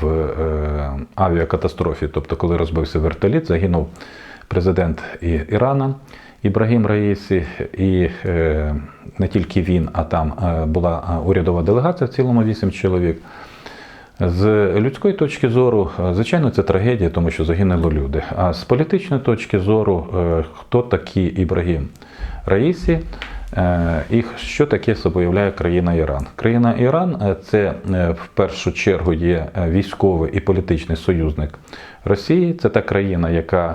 в е, авіакатастрофі, тобто коли розбився вертоліт, загинув президент Ірана Ібрагім Раїсі, і е, не тільки він, а там е, була урядова делегація, в цілому 8 чоловік. З людської точки зору, звичайно, це трагедія, тому що загинули люди. А з політичної точки зору, хто такий Ібрагім Раїсі і що таке собою являє країна Іран? Країна Іран е, це е, в першу чергу є е, військовий і політичний союзник Росії. Це та країна, яка е,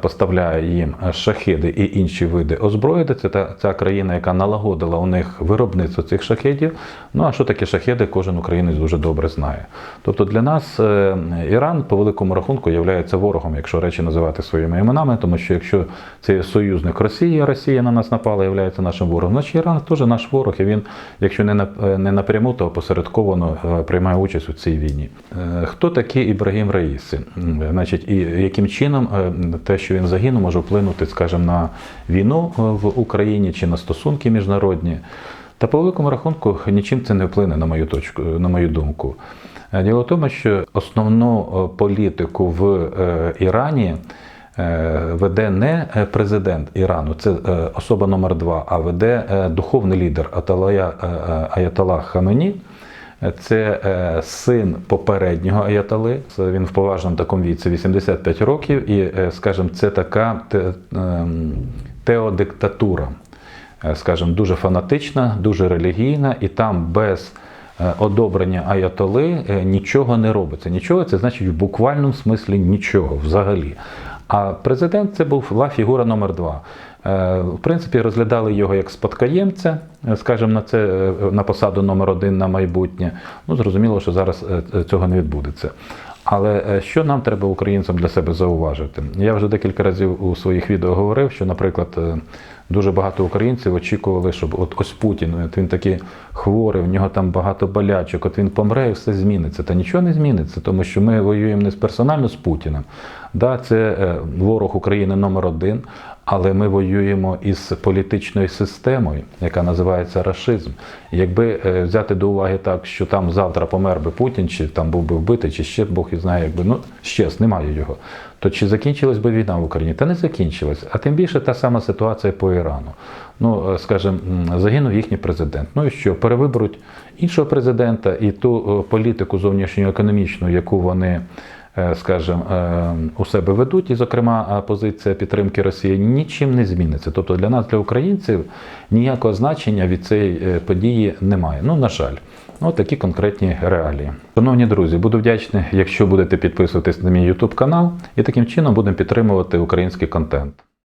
поставляє їм е, шахеди і інші види озброєння. Це та ця країна, яка налагодила у них виробництво цих шахедів. Ну а що таке шахеди, кожен українець дуже добре знає. Тобто для нас е, Іран по великому рахунку є ворогом, якщо речі називати своїми іменами, тому що якщо це союзник Росії, Росія на нас напала, є нашим ворогом, значить Іран теж наш ворог, і він, якщо не нап- е, не напряму, то посередковано е, приймає участь у цій війні. Е, Хто такий Ібрагім Раїси? Значить, і яким чином е, те, що він загинув, може вплинути, скажімо, на війну е, в Україні чи на стосунки міжнародні? Та по великому рахунку нічим це не вплине на мою точку, на мою думку. Е, Діло в тому, що основну е, політику в Ірані веде не президент Ірану, це особа номер два, а веде духовний лідер Аталая е, Хамені. Це е, син попереднього Аятали. Він в поважному такому віці 85 років, і, е, скажімо, це така ем, теодиктатура, е, скажімо, дуже фанатична, дуже релігійна, і там без одобрення Аятоли нічого не робиться. Нічого це значить в буквальному смислі нічого взагалі. А президент це була фігура номер два. Е, В принципі, розглядали його як спадкоємця, е, скажімо, на це е, на посаду номер один на майбутнє. Ну, зрозуміло, що зараз цього не відбудеться. Але що нам треба українцям для себе зауважити? Я вже декілька разів у своїх відео говорив, що, наприклад, дуже багато українців очікували, щоб от ось Путін, от він такий хворий, в нього там багато болячок, от він помре і все зміниться. Та нічого не зміниться, тому що ми воюємо не персонально з Путіним. Да, це ворог України номер один, але ми воюємо із політичною системою, яка називається рашизм. Якби е, взяти до уваги так, що там завтра помер би Путін, чи там був би вбитий, чи ще Бог і знає, якби ну щас, немає його. То чи закінчилась би війна в Україні? Та не закінчилась. А тим більше та сама ситуація по Ірану. Ну, е, скажімо, загинув їхній президент. Ну і що? Перевиберуть іншого президента і ту е, політику зовнішньоекономічну, яку вони скажімо, е, у себе ведуть, і, зокрема, е, позиція підтримки Росії нічим не зміниться. Тобто для нас, для українців, ніякого значення від цієї е, події немає. Ну, на жаль. Ну, такі конкретні реалії. Шановні друзі, буду вдячний, якщо будете підписуватись на мій YouTube канал, і таким чином будемо підтримувати український контент.